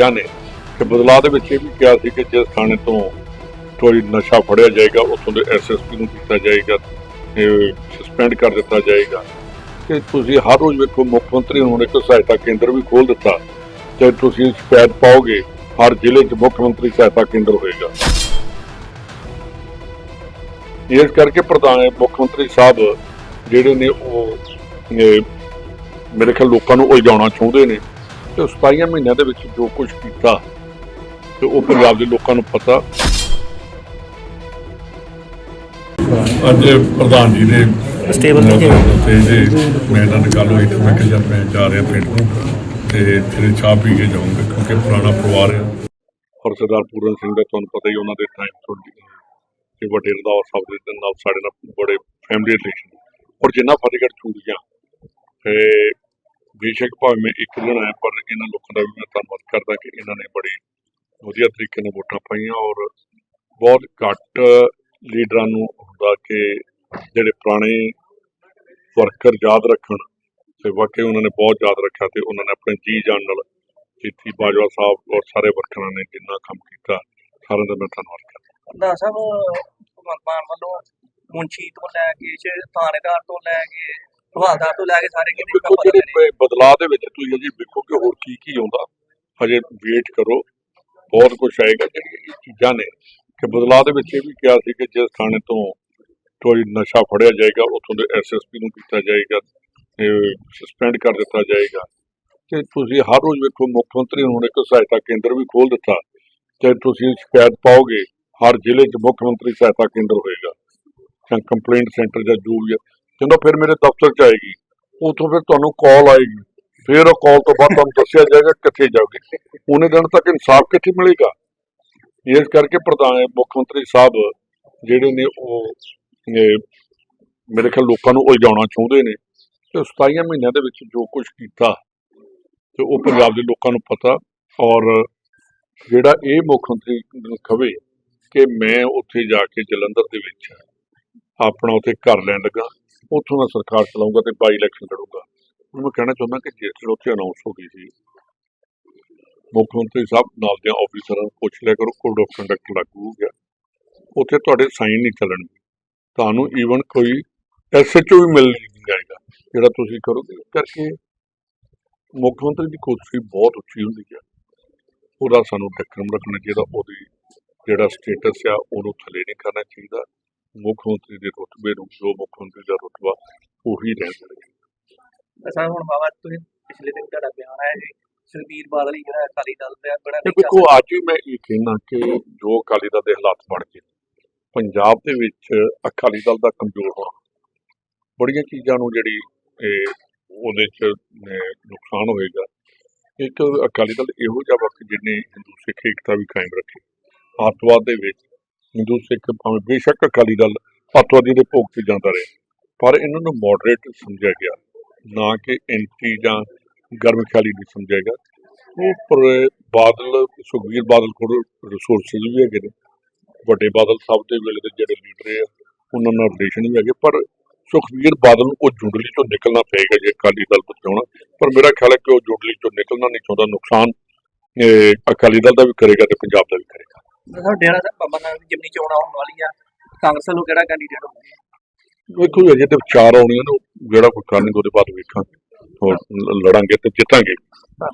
ਚੀਜ਼ਾਂ ਨੇ। ਕਿ ਬਦਲਾਅ ਦੇ ਵਿੱਚ ਇਹ ਵੀ ਕਿਹਾ ਸੀ ਕਿ ਜਿਸ ਥਾਣੇ ਤੋਂ ਕੋਈ ਨਸ਼ਾ ਫੜਿਆ ਜਾਏਗਾ, ਉੱਥੋਂ ਦੇ ਐਸਐਸਪੀ ਨੂੰ ਕੀਤਾ ਜਾਏਗਾ ਸਸਪੈਂਡ ਕਰ ਦਿੱਤਾ ਜਾਏਗਾ। ਤੇ ਤੁਸੀਂ ਹਰ ਰੋਜ਼ ਵੇਖੋ, ਮੁੱਖ ਮੰਤਰੀ ਨੂੰ ਇੱਕ ਸਹਾਇਤਾ ਕੇਂਦਰ ਵੀ ਖੋਲ ਦਿੱਤਾ। ਤੇ ਤੁਸੀਂ ਸ਼ਿਕਾਇਤ ਪਾਓਗੇ, ਹਰ ਜ਼ਿਲ੍ਹੇ 'ਚ ਮੁੱਖ ਮੰਤਰੀ ਸਹਾਇਤਾ ਕੇਂਦਰ ਹੋਏਗਾ। ਇਸ ਕਰਕੇ ਪ੍ਰਧਾਨ ਮੁੱਖ ਮੰਤਰੀ ਸਾਹਿਬ ਜਿਹੜੇ ਨੇ ਉਹ ਮੇਰੇ ਖਿਆਲ ਲੋਕਾਂ ਨੂੰ ਉਲਝਾਉਣਾ ਚਾਹੁੰਦੇ ਨੇ। ਤੇ 27 ਮਹੀਨਿਆਂ ਦੇ ਵਿੱਚ ਜੋ ਕੁਝ ਕੀਤਾ ਤੇ ਉਹ ਪੰਜਾਬ ਦੇ ਲੋਕਾਂ ਨੂੰ ਪਤਾ। ਅੱਜ ਪ੍ਰਧਾਨ ਜੀ ਦੇ Stable ਨਹੀਂ ਜੇ ਮੈਂ ਨਾਲ ਗੱਲ ਹੋਈ ਤੇ ਮੈਂ ਕਿਹਾ ਯਾਰ ਮੈਂ ਜਾ ਰਿਹਾ ਪਿੰਡ ਨੂੰ ਤੇ ਤੇਰੇ ਚਾਹ ਪੀ ਕੇ ਜਾਊਂਗਾ ਕਿਉਂਕਿ ਪੁਰਾਣਾ ਪਰਿਵਾਰ ਹੈ। ਔਰ ਸਰਦਾਰ ਪੂਰਨ ਸਿੰਘ ਦਾ ਤੁਹਾਨੂੰ ਪਤਾ ਹੀ ਉਹਨਾਂ ਦੇ ਟਾਈਮ ਤੋਂ ਕਿ ਵੱਡੇ ਰੰਧਾਵਾ ਸਾਹਿਬ ਦੇ ਨਾਲ ਸਾਡੇ ਨਾਲ ਬੜੇ ਫੈਮਿਲੀ ਰਿਲੇਸ਼ਨ ਔਰ ਜਿੰਨਾ ਫਤਿਹਗੜ੍ਹ ਚੂੜੀਆਂ ਤੇ ਬੇਸ਼ੱਕ ਭਾਵੇਂ ਇੱਕ ਦਿਨ ਆਇਆ ਪਰ ਇਹਨਾਂ ਲੋਕਾਂ ਦਾ ਵੀ ਮੈਂ ਧੰਨਵਾਦ ਕਰਦਾ ਕਿ ਇਹਨਾਂ ਨੇ ਬੜੀ ਵਧੀਆ ਤਰੀਕੇ ਨਾਲ ਵੋਟਾਂ ਪਾਈਆਂ ਔਰ ਬਹੁਤ ਘੱਟ ਲੀਡਰਾਂ ਨੂੰ ਹੁੰਦਾ ਕਿ ਜਿਹੜੇ ਪੁਰਾਣੇ ਵਰਕਰ ਯਾਦ ਰੱਖਣ ਤੇ ਵਾਕਈ ਉਹਨਾਂ ਨੇ ਬਹੁਤ ਯਾਦ ਰੱਖਿਆ ਤੇ ਉਹਨਾਂ ਨੇ ਆਪਣੇ ਜੀ ਜਾਨ ਨਾਲ ਜੀਤੀ ਬਾਜਵਾ ਸਾਹਿਬ ਔਰ ਸਾਰੇ ਵਰਕਰਾਂ ਨੇ ਜਿੰਨਾ ਕੰਮ ਕੀਤਾ, ਸਾਰਿਆਂ ਦਾ ਮੈਂ ਧੰਨਵਾਦ ਕਰਦਾ। ਪ੍ਰਧਾਨ ਸਾਹਿਬ ਭਗਵੰਤ ਵੱਲੋਂ ਮੁੰਸ਼ੀ ਤੋਂ ਲੈ ਕੇ ਥਾਣੇਦਾਰ ਤੋਂ ਲੈ ਕੇ ਹਵਾਲਦਾਰ ਤੋਂ ਲੈ ਕੇ ਸਾਰੇ ਕਿਤੇ ਦੇਖੋ ਜਿਹੜੇ ਬ- ਬਦਲਾਅ ਦੇ ਵਿੱਚ ਤੁਸੀਂ ਅਜੇ ਵੇਖੋ ਕਿ ਹੋਰ ਕੀ ਕੀ ਆਉਂਦਾ। ਹਜੇ ਵੇਟ ਕਰੋ। ਬਹੁਤ ਕੁਝ ਆਏਗਾ ਜਿਹੜੀਆਂ ਇਹ ਚੀਜ਼ਾਂ ਨੇ। ਕਿ ਬਦਲਾਅ ਦੇ ਵਿੱਚ ਇਹ ਵੀ ਕਿਹਾ ਸੀ ਕਿ ਜਿਸ ਥਾਣੇ ਤੋਂ ਕੋਈ ਨਸ਼ਾ ਫੜਿਆ ਜਾਏਗਾ ਉੱਥੋਂ ਦੇ ਐਸਐਸਪੀ ਨੂੰ ਕੀਤਾ ਜਾਏਗਾ ਸਸਪੈਂਡ ਕਰ ਦਿੱਤਾ ਜਾਏਗਾ। ਤੇ ਤੁਸੀਂ ਹਰ ਰੋਜ਼ ਵੇਖੋ ਮੁੱਖ ਮੰਤਰੀ ਨੂੰ ਇੱਕ ਸਹਾਇਤਾ ਕੇਂਦਰ ਵੀ ਖੋਲ ਦਿੱਤਾ। ਤੇ ਤੁਸੀਂ ਸ਼ਿਕਾਇਤ ਪਾਓਗੇ ਹਰ ਜ਼ਿਲ੍ਹੇ 'ਚ ਮੁੱਖ ਮੰਤਰੀ ਸਹਾਇਤਾ ਕੇਂਦਰ ਹੋਏਗਾ। ਜਾਂ ਕੰਪਲੇਂਟ ਸੈਂਟਰ ਜਾਂ ਜੋ ਵੀ ਹੈ ਫਿਰ ਮੇਰੇ ਦਫ਼ਤਰ 'ਚ ਆਏਗੀ। ਉਥੋਂ ਫਿਰ ਤੁਹਾਨੂੰ ਕਾਲ ਆਏਗੀ। ਫਿਰ ਉਹ ਕਾਲ ਤੋਂ ਬਾਅਦ ਤੁਹਾਨੂੰ ਦੱਸਿਆ ਜਾਏਗਾ ਕਿੱਥੇ ਜਾਓਗੇ। ਉਹਨੇ ਦਿਨ ਤੱਕ ਇਨਸਾਫ ਕਿੱਥੇ ਮਿਲੇਗਾ? ਇਸ ਕਰਕੇ ਪ੍ਰਧਾਨ ਮੁੱਖ ਮੰਤਰੀ ਸਾਹਿਬ ਜਿਹੜੇ ਨੇ ਉਹ ਮੇਰੇ ਖਿਆਲ ਲੋਕਾਂ ਨੂੰ ਉਲਝਾਉਣਾ ਚਾਹੁੰਦੇ ਨੇ। ਤੇ 27 ਮਹੀਨਿਆਂ ਦੇ ਵਿੱਚ ਜੋ ਕੁਝ ਕੀਤਾ, ਤੇ ਉਹ ਪੰਜਾਬ ਦੇ ਲੋਕਾਂ ਨੂੰ ਪਤਾ। ਔਰ ਜਿਹੜਾ ਇਹ ਮੁੱਖ ਮੰਤਰੀ ਨੂੰ ਕਵੇ ਕਿ ਮੈਂ ਉੱਥੇ ਜਾ ਕੇ ਜਲੰਧਰ ਦੇ ਵਿੱਚ ਆਪਣਾ ਉੱਥੇ ਘਰ ਲੈਣ ਲੱਗਾ। ਉੱਥੋਂ ਦਾ ਸਰਕਾਰ ਚਲਾਊਗਾ ਤੇ ਬਾਈ ਇਲੈਕਸ਼ਨ ਲੜੂਗਾ। ਹੁਣ ਮੈਂ ਕਹਿਣਾ ਚਾਹੁੰਦਾ ਕਿ ਜਿਸ ਦਿਨ ਉੱਥੇ ਅਨਾਉਂਸ ਹੋ ਗਈ ਸੀ, ਮੁੱਖ ਮੰਤਰੀ ਸਾਹਿਬ ਨਾਲ ਦੇ ਆਫੀਸਰਾਂ ਨੂੰ ਪੁੱਛ ਲਿਆ ਕਰੋ ਕੋਡ ਆਫ ਕੰਡਕਟ ਲਾਗੂ ਹੋ ਗਿਆ। ਉੱਥੇ ਤੁਹਾਡੇ ਸਾਈਨ ਨਹੀਂ ਚੱਲਣਗੇ ਤੁਹਾਨੂੰ ਈਵਨ ਕੋਈ ਐਸਐਚਓ ਵੀ ਮਿਲ ਨਹੀਂ ਜਾਏਗਾ, ਜਿਹੜਾ ਤੁਸੀਂ ਕਰੋਗੇ। ਇਸ ਕਰਕੇ ਮੁੱਖ ਮੰਤਰੀ ਦੀ ਕੁਰਸੀ ਬਹੁਤ ਉੱਚੀ ਹੁੰਦੀ ਹੈ ਉਹਦਾ ਸਾਨੂੰ ਡੱਕਰਮ ਰੱਖਣਾ ਚਾਹੀਦਾ, ਉਹਦੀ ਜਿਹੜਾ ਸਟੇਟਸ ਆ, ਉਹਨੂੰ ਥੱਲੇ ਨਹੀਂ ਕਰਨਾ ਚਾਹੀਦਾ। ਮੁੱਖ ਮੰਤਰੀ ਦੇ ਰੁਤਬੇ ਨੂੰ ਜੋ ਮੁੱਖ ਮੰਤਰੀ ਦਾ ਰੁਤਬਾ ਉਹੀ ਰਹਿਣਾ ਚਾਹੀਦਾ। ਸਰ ਹੁਣ ਬਾਬਾ ਤੁਸੀਂ ਪਿਛਲੇ ਦਿਨ ਤੁਹਾਡਾ ਬਿਆਨ ਆਇਆ ਜੀ ਸੁਖਬੀਰ ਬਾਦਲ ਹੀ ਜਿਹੜਾ ਅਕਾਲੀ ਦਲ ਦਾ ਬੜਾ ਦੇਖੋ ਅੱਜ ਮੈਂ ਇਹ ਕਹਿਣਾ ਕਿ ਜੋ ਅਕਾਲੀ ਦਲ ਦੇ ਹਾਲਾਤ ਬਣ ਗਏ ਪੰਜਾਬ ਦੇ ਵਿੱਚ ਅਕਾਲੀ ਦਲ ਦਾ ਕਮਜ਼ੋਰ ਹੋਣਾ ਬੜੀਆਂ ਚੀਜ਼ਾਂ ਨੂੰ ਜਿਹੜੀ ਉਹਦੇ ਚ ਨੁਕਸਾਨ ਹੋਏਗਾ। ਇੱਕ ਅਕਾਲੀ ਦਲ ਇਹੋ ਜਿਹਾ ਵਕਤ ਜਿਹਨੇ ਹਿੰਦੂ ਸਿੱਖ ਏਕਤਾ ਵੀ ਕਾਇਮ ਰੱਖੀ ਅੱਤਵਾਦ ਦੇ ਵਿੱਚ ਹਿੰਦੂ, ਸਿੱਖ, ਭਾਵੇਂ ਬੇਸ਼ੱਕ ਅਕਾਲੀ ਦਲ, ਅੱਤਵਾਦੀ ਦੇ ਭੋਗ ਤੇ ਜਾਂਦਾ ਰਿਹਾ। ਪਰ ਇਹਨਾਂ ਨੂੰ ਮੋਡਰੇਟ ਸਮਝਿਆ ਗਿਆ। ਨਾ ਕਿ ਐਂਟੀ ਜਾਂ ਗਰਮ ਖਿਆਲੀ ਨਹੀਂ ਸਮਝਿਆ ਗਿਆ। ਉਹ ਪਰ ਬਾਦਲ, ਸੁਖਬੀਰ ਬਾਦਲ ਕੋਲ ਰਿਸੋਰਸਿਸ ਵੀ ਹੈਗੇ ਨੇ। ਵੱਡੇ ਬਾਦਲ ਸਾਹਿਬ ਦੇ ਵੇਲੇ ਦੇ ਜਿਹੜੇ ਲੀਡਰ ਆ, ਉਹਨਾਂ ਨਾਲ ਰਿਲੇਸ਼ਨ ਵੀ ਹੈਗੇ। ਪਰ ਸੁਖਬੀਰ ਬਾਦਲ ਨੂੰ ਉਹ ਜੁੰਡਲੀ ਚੋਂ ਨਿਕਲਣਾ ਪਏਗਾ ਜੇ ਅਕਾਲੀ ਦਲ ਬਚਾਉਣਾ ਪਰ ਮੇਰਾ ਖਿਆਲ ਹੈ ਕਿ ਉਹ ਜੁੰਡਲੀ ਚੋਂ ਨਿਕਲਣਾ ਨਹੀਂ ਚਾਹੁੰਦਾ। ਨੁਕਸਾਨ ਅਕਾਲੀ ਦਲ ਦਾ ਵੀ ਕਰੇਗਾ ਤੇ ਪੰਜਾਬ ਦਾ ਵੀ ਕਰੇਗਾ। ਸਰ ਡੇਰਾ ਸਾਹਿਬ ਬਾਬਾ ਨਾਨਕ ਜਿਮਨੀ ਚੋਣ ਆਉਣ ਵਾਲੀ ਆ। ਕਾਂਗਰਸ ਵੱਲੋਂ ਕਿਹੜਾ ਕੈਂਡੀਡੇਟ ਹੋਊਗਾ? ਵੇਖੋ ਅਜੇ ਤੇ ਵਿਚਾਰ ਆਉਣੀਆਂ ਨੇ ਉਹ ਜਿਹੜਾ ਕੋਈ ਕਰਨਗੇ ਉਹਦੇ ਬਾਅਦ ਵੇਖਾਂਗੇ। ਹੋਰ ਲੜਾਂਗੇ ਤੇ ਜਿੱਤਾਂਗੇ।